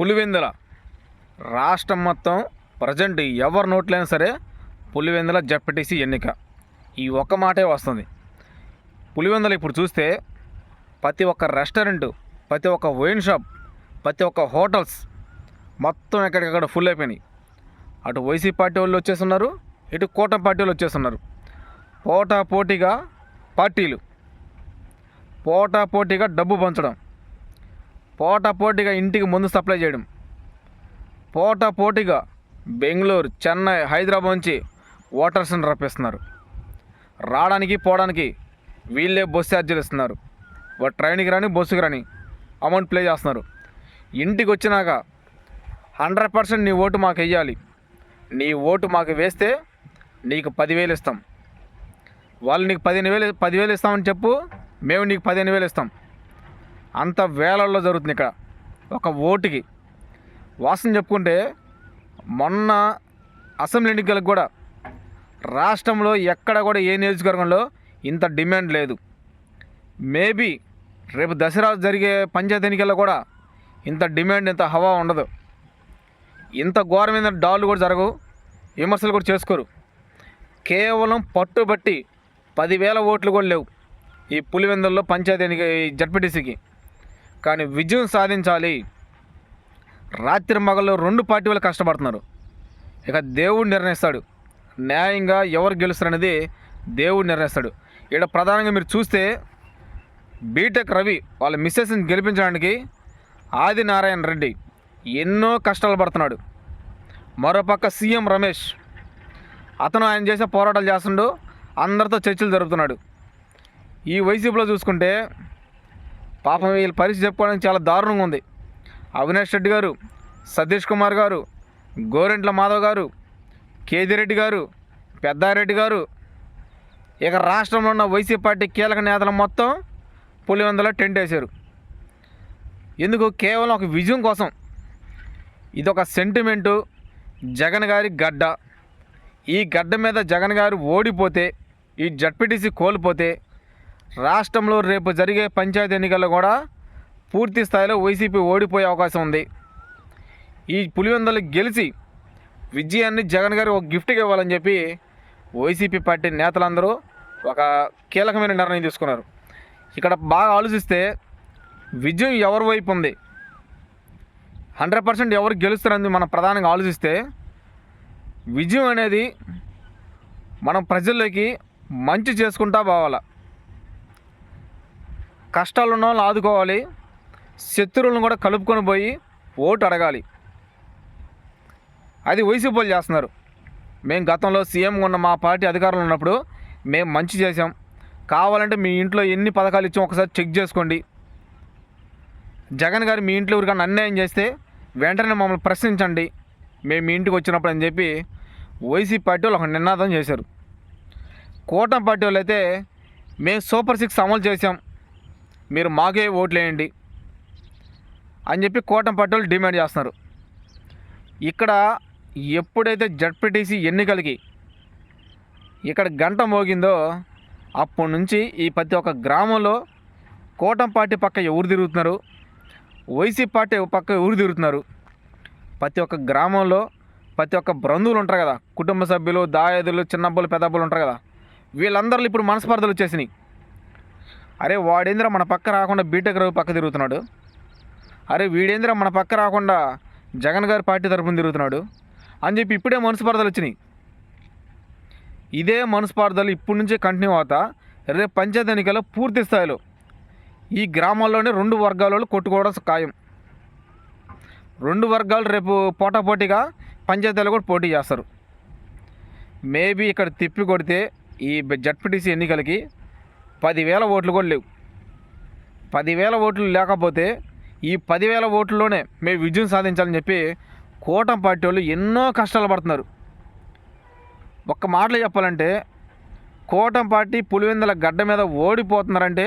పులివెందుల రాష్ట్రం మొత్తం ప్రజెంట్ ఎవరి నోట్లైనా సరే పులివెందుల జెడ్పీటీసీ ఎన్నిక. ఈ ఒక్క మాటే వస్తుంది. పులివెందులు ఇప్పుడు చూస్తే ప్రతి ఒక్క రెస్టారెంట్ ప్రతి ఒక్క వైన్ షాప్ ప్రతి ఒక్క హోటల్స్ మొత్తం ఎక్కడికక్కడ ఫుల్ అయిపోయినాయి. అటు వైసీపీ పార్టీ వాళ్ళు వచ్చేస్తున్నారు ఇటు కూటమి పార్టీ వాళ్ళు వచ్చేస్తున్నారు. పోటా పోటీగా పార్టీలు. పోటా పోటీగా డబ్బు పంచడం. పోటాపోటీగా ఇంటికి ముందు సప్లై చేయడం. పోటాపోటీగా బెంగళూరు చెన్నై హైదరాబాద్ నుంచి ఓటర్స్ని రప్పిస్తున్నారు. రావడానికి పోవడానికి వీళ్ళే బస్సు ఛార్జీలు ఇస్తున్నారు. వాడు ట్రైన్కి రాని బస్సుకి రాని అమౌంట్ ప్లే చేస్తున్నారు. ఇంటికి వచ్చినాక హండ్రెడ్ పర్సెంట్ నీ ఓటు మాకు వెయ్యాలి. నీ ఓటు మాకు వేస్తే నీకు పదివేలు ఇస్తాం. వాళ్ళు నీకు పదిహేను వేలు పదివేలు ఇస్తామని చెప్పు మేము నీకు పదిహేను వేలు ఇస్తాం. అంత వేలల్లో జరుగుతుంది ఇక్కడ. ఒక ఓటుకి. వాసన చెప్పుకుంటే మొన్న అసెంబ్లీ ఎన్నికలకు కూడా రాష్ట్రంలో ఎక్కడ కూడా ఏ నియోజకవర్గంలో ఇంత డిమాండ్ లేదు. మేబీ రేపు దసరా జరిగే పంచాయతీ ఎన్నికల్లో కూడా ఇంత డిమాండ్ ఇంత హవా ఉండదు. ఇంత ఘోరమైన డాళ్ళు కూడా జరగవు. విమర్శలు కూడా చేసుకోరు. కేవలం పట్టుబట్టి పదివేల ఓట్లు కూడా లేవు ఈ పులివెందుల్లో పంచాయతీ ఎన్నిక ఈ జడ్పీటీసీకి. కానీ విజయం సాధించాలి. రాత్రి మగలు రెండు పార్టీ వాళ్ళు కష్టపడుతున్నారు. ఇక దేవుడు నిర్ణయిస్తాడు. న్యాయంగా ఎవరు గెలుస్తారనేది దేవుడు నిర్ణయిస్తాడు. ఇక్కడ ప్రధానంగా మీరు చూస్తే బీటెక్ రవి వాళ్ళ మిస్సెస్ని గెలిపించడానికి ఆదినారాయణ రెడ్డి ఎన్నో కష్టాలు పడుతున్నాడు. మరోపక్క సీఎం రమేష్ అతను ఆయన చేసే పోరాటాలు చేస్తుండో అందరితో చర్చలు జరుపుతున్నాడు. ఈ వైసీపీలో చూసుకుంటే పాపం వీళ్ళ పరిస్థితి చెప్పుకోవడానికి చాలా దారుణంగా ఉంది. అవినాష్ రెడ్డి గారు సతీష్ కుమార్ గారు గోరెంట్ల మాధవ్ గారు కేదిరెడ్డి గారు పెద్దారెడ్డి గారు ఇక రాష్ట్రంలో ఉన్న వైసీపీ పార్టీ కీలక నేతలు మొత్తం పులివెందులో టెంట్ వేశారు. ఎందుకు? కేవలం ఒక విజయం కోసం. ఇది ఒక సెంటిమెంటు. జగన్ గారి గడ్డ. ఈ గడ్డ మీద జగన్ గారు ఓడిపోతే ఈ జడ్పీటీసీ కోల్పోతే రాష్ట్రంలో రేపు జరిగే పంచాయతీ ఎన్నికల్లో కూడా పూర్తి స్థాయిలో వైసీపీ ఓడిపోయే అవకాశం ఉంది. ఈ పులివెందులు గెలిచి విజయాన్ని జగన్ గారు ఒక గిఫ్ట్గా ఇవ్వాలని చెప్పి వైసీపీ పార్టీ నేతలందరూ ఒక కీలకమైన నిర్ణయం తీసుకున్నారు. ఇక్కడ బాగా ఆలోచిస్తే విజయం ఎవరి వైపు ఉంది? హండ్రెడ్ పర్సెంట్ ఎవరు గెలుస్తారని మనం ప్రధానంగా ఆలోచిస్తే విజయం అనేది మనం ప్రజల్లోకి మంచి చేసుకుంటా పోవాలా. కష్టాలు ఉన్న వాళ్ళని ఆదుకోవాలి శత్రువులను కూడా కలుపుకొని పోయి ఓటు అడగాలి. అది వైసీపీ వాళ్ళు చేస్తున్నారు. మేము గతంలో సీఎం ఉన్న మా పార్టీ అధికారంలో ఉన్నప్పుడు మేము మంచి చేసాం కావాలంటే మీ ఇంట్లో ఎన్ని పథకాలు ఇచ్చాం ఒకసారి చెక్ చేసుకోండి. జగన్ గారు మీ ఇంట్లో ఎవరికైనా అన్యాయం చేస్తే వెంటనే మమ్మల్ని ప్రశ్నించండి. మేము మీ ఇంటికి వచ్చినప్పుడు అని చెప్పి వైసీపీ పార్టీ వాళ్ళు ఒక నినాదం చేశారు. కూటమి పార్టీ వాళ్ళు అయితే మేము సూపర్ సిక్స్ అమలు చేసాం మీరు మాకే ఓట్లు వేయండి అని చెప్పి కోటం పట్టులు డిమాండ్ చేస్తున్నారు. ఇక్కడ ఎప్పుడైతే జడ్పీటీసీ ఎన్నికలకి ఇక్కడ గంట మోగిందో అప్పటి నుంచి ఈ ప్రతి ఒక్క గ్రామంలో కోటం పార్టీ పక్క ఎవరు తిరుగుతున్నారు? వైసీపీ పార్టీ పక్క ఎవరు తిరుగుతున్నారు? ప్రతి ఒక్క గ్రామంలో ప్రతి ఒక్క బంధువులు ఉంటారు కదా? కుటుంబ సభ్యులు దాయాదులు చిన్నబ్బులు పెద్దబ్బులు ఉంటారు కదా? వీళ్ళందరిలో ఇప్పుడు మనస్పర్ధలు వచ్చేసినాయి. అరే వాడేంద్ర మన పక్క రాకుండా బీటెక్ రవి పక్క తిరుగుతున్నాడు. అరే వీడేంద్ర మన పక్క రాకుండా జగన్ గారి పార్టీ తరఫున తిరుగుతున్నాడు. అని చెప్పి ఇప్పుడే మనస్పర్ధలు వచ్చినాయి. ఇదే మనసుపార్థలు ఇప్పటి నుంచే కంటిన్యూ అవుతా రేపు పంచాయతీ ఎన్నికల్లో పూర్తి స్థాయిలో ఈ గ్రామాల్లోనే రెండు వర్గాలలో కొట్టుకోవడం ఖాయం. రెండు వర్గాలు రేపు పోటాపోటీగా పంచాయతీలు కూడా పోటీ చేస్తారు. మేబీ ఇక్కడ తిప్పి కొడితే ఈ జడ్పీటీసీ ఎన్నికలకి పదివేల ఓట్లు కూడా లేవు. పదివేల ఓట్లు లేకపోతే ఈ పదివేల ఓట్లలోనే మేము విజయం సాధించాలని చెప్పి కూటమి పార్టీ వాళ్ళు ఎన్నో కష్టాలు పడుతున్నారు. ఒక్క మాటలో చెప్పాలంటే కూటమి పార్టీ పులివెందుల గడ్డ మీద ఓడిపోతున్నారంటే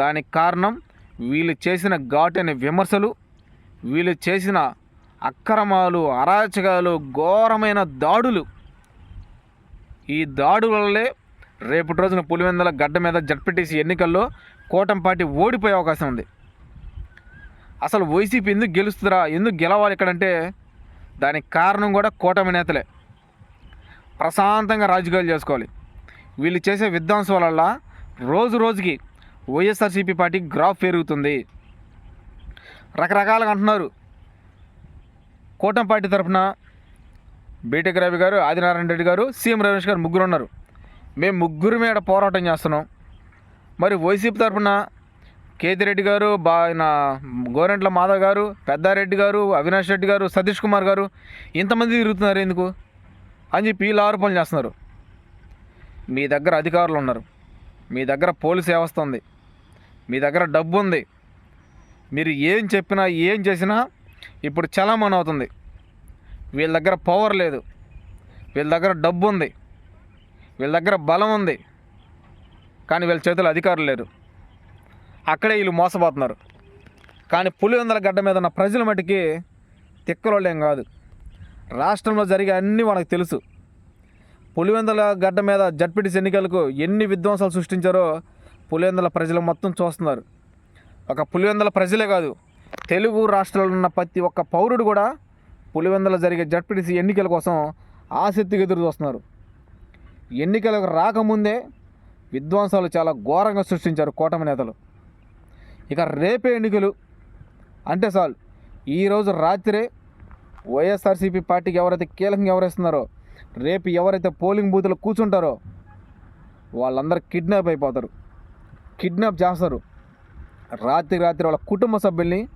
దానికి కారణం వీళ్ళు చేసిన ఘాటైన విమర్శలు వీళ్ళు చేసిన అక్రమాలు అరాచకాలు ఘోరమైన దాడులు. ఈ దాడుల వల్లే రేపటి రోజున పులివెందల గడ్డ మీద జడ్పీటీసీ ఎన్నికల్లో కూటమి పార్టీ ఓడిపోయే అవకాశం ఉంది. అసలు వైసీపీ ఎందుకు గెలుస్తుందిరా? ఎందుకు గెలవాలి ఇక్కడంటే దానికి కారణం కూడా కూటమి నేతలే. ప్రశాంతంగా రాజకీయాలు చేసుకోవాలి. వీళ్ళు చేసే విధ్వంసం వల్ల రోజు రోజుకి వైఎస్ఆర్సీపీ పార్టీ గ్రాఫ్ పెరుగుతుంది. రకరకాలుగా అంటున్నారు. కూటమి పార్టీ తరఫున బీటెక్ రవి గారు ఆదినారాయణ రెడ్డి గారు సీఎం రమేష్ గారు ముగ్గురు ఉన్నారు మేము ముగ్గురు మీద పోరాటం చేస్తున్నాం. మరి వైసీపీ తరఫున కేతిరెడ్డి గారు బా నా గోరెంట్ల మాధవ్ గారు పెద్దారెడ్డి గారు అవినాష్ రెడ్డి గారు సతీష్ కుమార్ గారు ఇంతమంది తిరుగుతున్నారు ఎందుకు? అని చెప్పి వీళ్ళు ఆరోపణలు చేస్తున్నారు. మీ దగ్గర అధికారులు ఉన్నారు. మీ దగ్గర పోలీస్ వ్యవస్థ ఉంది. మీ దగ్గర డబ్బు ఉంది. మీరు ఏం చెప్పినా ఏం చేసినా ఇప్పుడు చలామణి అవుతుంది. వీళ్ళ దగ్గర పవర్ లేదు. వీళ్ళ దగ్గర డబ్బు ఉంది. వీళ్ళ దగ్గర బలం ఉంది. కానీ వీళ్ళ చేతిలో అధికారులు లేరు అక్కడే వీళ్ళు మోసపోతున్నారు. కానీ పులివెందల గడ్డ మీద ఉన్న ప్రజల మటుకి తిక్కలోళ్ళేం కాదు. రాష్ట్రంలో జరిగే అన్నీ వాళ్ళకి తెలుసు. పులివెందల గడ్డ మీద జడ్పీటీసీ ఎన్నికలకు ఎన్ని విధ్వంసాలు సృష్టించారో పులివెందల ప్రజలు మొత్తం చూస్తున్నారు. ఒక పులివెందల ప్రజలే కాదు తెలుగు రాష్ట్రాల్లో ఉన్న ప్రతి ఒక్క పౌరుడు కూడా పులివెందల జరిగే జడ్పీటీసీ ఎన్నికల కోసం ఆసక్తిగా ఎదురు చూస్తున్నారు. ఎన్నికలకు రాకముందే విధ్వంసాలు చాలా ఘోరంగా సృష్టించారు కూటమి నేతలు. ఇక రేపే ఎన్నికలు. అంటే చాలు ఈరోజు రాత్రే వైఎస్ఆర్సీపీ పార్టీకి ఎవరైతే కీలకంగా ఎవరేస్తున్నారో రేపు ఎవరైతే పోలింగ్ బూత్లో కూర్చుంటారో వాళ్ళందరూ కిడ్నాప్ అయిపోతారు. కిడ్నాప్ చేస్తారు. రాత్రి రాత్రి వాళ్ళ కుటుంబ సభ్యుల్ని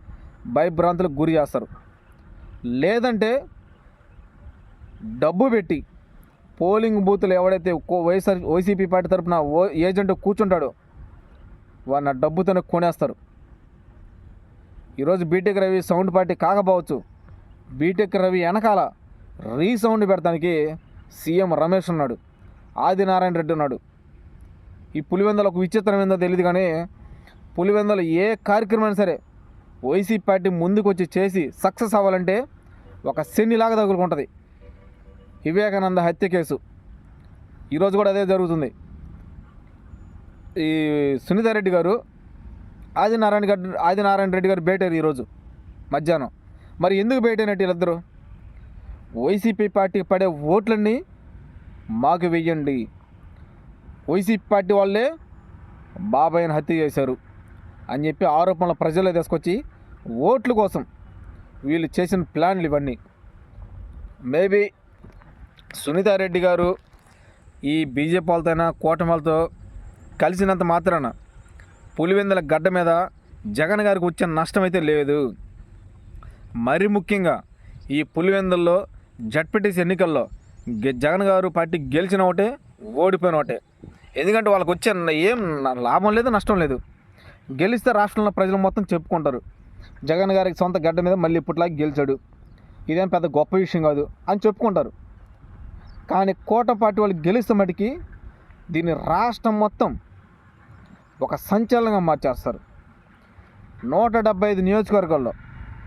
భయభ్రాంతులకు గురి చేస్తారు. లేదంటే డబ్బు పెట్టి పోలింగ్ బూత్లు ఎవడైతే వైఎస్ఆర్ వైసీపీ పార్టీ తరఫున ఓ ఏజెంట్ కూర్చుంటాడో వాడిని డబ్బుతోనే కొనేస్తారు. ఈరోజు బీటెక్ రవి సౌండ్ పార్టీ కాకపోవచ్చు. బీటెక్ రవి వెనకాల రీసౌండ్ పెడతానికి సీఎం రమేష్ ఉన్నాడు ఆదినారాయణ రెడ్డి ఉన్నాడు. ఈ పులివెందలకు విచిత్రం ఏందో తెలియదు కానీ పులివెందలు ఏ కార్యక్రమం సరే వైసీపీ పార్టీ ముందుకు వచ్చి చేసి సక్సెస్ అవ్వాలంటే ఒక శనిలాగా తగులుకుంటుంది. వివేకానంద హత్య కేసు. ఈరోజు కూడా అదే జరుగుతుంది. ఈ సునీతారెడ్డి గారు ఆదినారాయణ గారు ఆదినారాయణ రెడ్డి గారు బయటారు ఈరోజు మధ్యాహ్నం. మరి ఎందుకు బయటైనట్టు వీళ్ళిద్దరు? వైసీపీ పార్టీకి పడే ఓట్లన్నీ మాకు వెయ్యండి. వైసీపీ పార్టీ వాళ్ళే బాబాయ్ని హత్య చేశారు అని చెప్పి ఆరోపణలు ప్రజల్లో తీసుకొచ్చి ఓట్ల కోసం వీళ్ళు చేసిన ప్లాన్లు ఇవన్నీ. మేబీ సునీతారెడ్డి గారు ఈ బీజేపీ వాళ్ళతోనైనా కూటమిలతో కలిసినంత మాత్రాన పులివెందుల గడ్డ మీద జగన్ గారికి వచ్చిన నష్టం అయితే లేదు. మరి ముఖ్యంగా ఈ పులివెందుల్లో జడ్పీటీసీ ఎన్నికల్లో జగన్ గారు పార్టీ గెలిచిన ఒకటే ఓడిపోయిన ఒకటే ఎందుకంటే వాళ్ళకి వచ్చే ఏం లాభం లేదు నష్టం లేదు. గెలిస్తే రాష్ట్రంలో ప్రజలు మొత్తం చెప్పుకుంటారు. జగన్ గారికి సొంత గడ్డ మీద మళ్ళీ ఇప్పటిలాగా గెలిచాడు. ఇదేం పెద్ద గొప్ప విషయం కాదు అని చెప్పుకుంటారు. కానీ కోట పార్టీ వాళ్ళు గెలిస్తే మటుకి దీన్ని రాష్ట్రం మొత్తం ఒక సంచలనంగా మార్చేస్తారు. నూట డెబ్బై ఐదు నియోజకవర్గాల్లో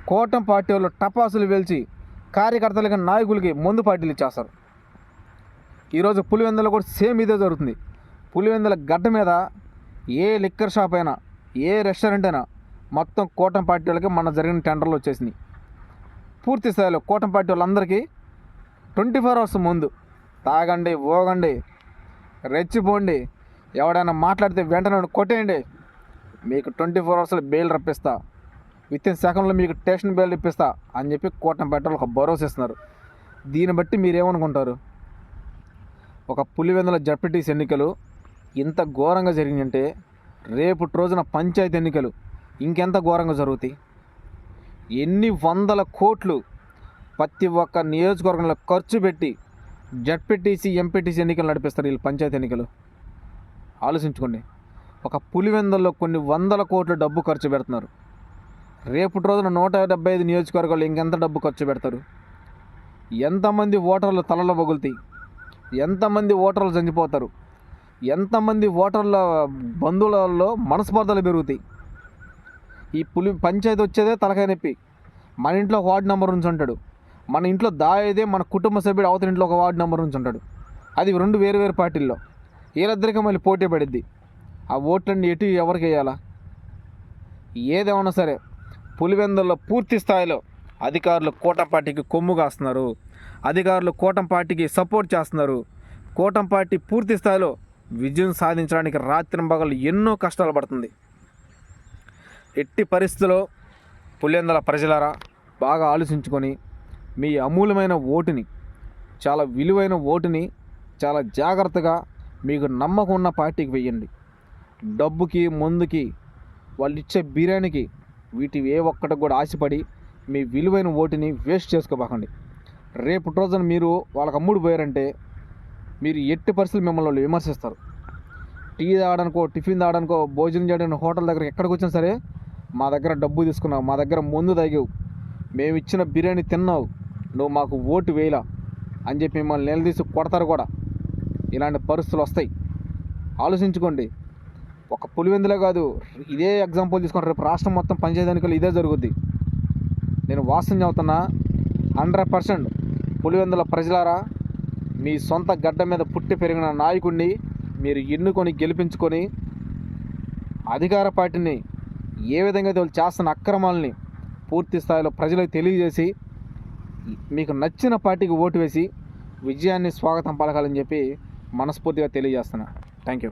కూటమి పార్టీ వాళ్ళు టపాసులు వెలిచి కార్యకర్తలకి నాయకులకి ముందు పార్టీలు ఇచ్చేస్తారు. ఈరోజు పులివెందులో కూడా సేమ్ ఇదే జరుగుతుంది. పులివెందుల గడ్డ మీద ఏ లిక్కర్ షాప్ అయినా ఏ రెస్టారెంట్ అయినా మొత్తం కూటమి పార్టీ వాళ్ళకి మన జరిగిన టెండర్లు వచ్చేసినాయి. పూర్తి స్థాయిలో కూటమి పార్టీ వాళ్ళందరికీ ట్వంటీ ఫోర్ అవర్స్ ముందు తాగండి ఓగండి రెచ్చిపోండి. ఎవడైనా మాట్లాడితే వెంటనే కొట్టేయండి. మీకు ట్వంటీ ఫోర్ అవర్స్లో బెయిల్ రప్పిస్తా. విత్ ఇన్ సెకండ్లో మీకు స్టేషన్ బెయిల్ ఇప్పిస్తా అని చెప్పి కోటం పెట్టాలి ఒక భరోసా ఇస్తున్నారు. దీన్ని బట్టి మీరేమనుకుంటారు? ఒక పులివెందుల జడ్పీటీసీ ఎన్నికలు ఇంత ఘోరంగా జరిగిందంటే రేపు రోజున పంచాయతీ ఎన్నికలు ఇంకెంత ఘోరంగా జరుగుతాయి? ఎన్ని వందల కోట్లు ప్రతి ఒక్క నియోజకవర్గంలో ఖర్చు పెట్టి జడ్పీటీసీ ఎంపీటీసీ ఎన్నికలు నడిపిస్తారు వీళ్ళు పంచాయతీ ఎన్నికలు. ఆలోచించుకోండి. ఒక పులివెందల్లో కొన్ని వందల కోట్ల డబ్బు ఖర్చు పెడుతున్నారు. రేపటి రోజున నూట డెబ్బై ఐదు నియోజకవర్గాలు ఇంకెంత డబ్బు ఖర్చు పెడతారు? ఎంతమంది ఓటర్లు తలలో పగులుతాయి ఎంతమంది ఓటర్లు చనిపోతారు? ఎంతమంది ఓటర్ల బంధువులలో మనస్పర్ధలు పెరుగుతాయి? ఈ పులి పంచాయతీ వచ్చేదే తలకాయ నొప్పి. మన ఇంట్లో వార్డు నెంబర్ ఉంచి ఉంటాడు మన ఇంట్లో దాయేదే మన కుటుంబ సభ్యుడు అవతల ఇంట్లో ఒక వార్డు నెంబర్ నుంచి ఉంటాడు. అది రెండు వేరు వేరు పార్టీల్లో. వీళ్ళిద్దరికీ మళ్ళీ పోటీ పడిద్ది. ఆ ఓట్లన్నీ ఎటు ఎవరికి వేయాలా? ఏదేమన్నా సరే పులివెందుల్లో పూర్తి స్థాయిలో అధికారులు కూటమి పార్టీకి కొమ్ము కాస్తున్నారు. అధికారులు కూటమి పార్టీకి సపోర్ట్ చేస్తున్నారు. కూటమి పార్టీ పూర్తి స్థాయిలో విజయం సాధించడానికి రాత్రింబగళ్ళు ఎన్నో కష్టాలు పడుతుంది. ఎట్టి పరిస్థితుల్లో పులివెందుల ప్రజలారా బాగా ఆలోచించుకొని మీ అమూల్యమైన ఓటుని చాలా విలువైన ఓటుని చాలా జాగ్రత్తగా మీకు నమ్మకం ఉన్న పార్టీకి వెయ్యండి. డబ్బుకి మందుకి వాళ్ళు ఇచ్చే బిర్యానీకి వీటి ఏ ఒక్కటి కూడా ఆశపడి మీ విలువైన ఓటుని వేస్ట్ చేసుకోబోకండి. రేపు రోజున మీరు వాళ్ళకి అమ్ముడు పోయారంటే మీరు ఎట్టి పరిస్థితులు మిమ్మల్ని వాళ్ళు విమర్శిస్తారు. టీ తాగడానికో టిఫిన్ తాగడానికో భోజనం చేయడానికి హోటల్ దగ్గర ఎక్కడికి వచ్చినా సరే మా దగ్గర డబ్బు తీసుకున్నావు మా దగ్గర మందు తాగావు మేము ఇచ్చిన బిర్యానీ తిన్నావు నువ్వు మాకు ఓటు వేయలా అని చెప్పి మిమ్మల్ని నిలదీసి కొడతారు కూడా. ఇలాంటి పరిస్థితులు వస్తాయి. ఆలోచించుకోండి. ఒక పులివెందులే కాదు ఇదే ఎగ్జాంపుల్ తీసుకోండి రేపు రాష్ట్రం మొత్తం పంచాయతీ ఎన్నికలు ఇదే జరుగుద్ది. నేను వాస్తవం చెబుతున్నా హండ్రెడ్ పర్సెంట్ పులివెందుల ప్రజలారా మీ సొంత గడ్డ మీద పుట్టి పెరిగిన నాయకుడిని మీరు ఎన్నుకొని గెలిపించుకొని అధికార పార్టీని ఏ విధంగా అయితే వాళ్ళు చేస్తున్న అక్రమాలని పూర్తి స్థాయిలో ప్రజలకు తెలియజేసి మీకు నచ్చిన పార్టీకి ఓటు వేసి విజయాన్ని స్వాగతం పలకాలని చెప్పి మనస్ఫూర్తిగా తెలియజేస్తున్నా. Thank you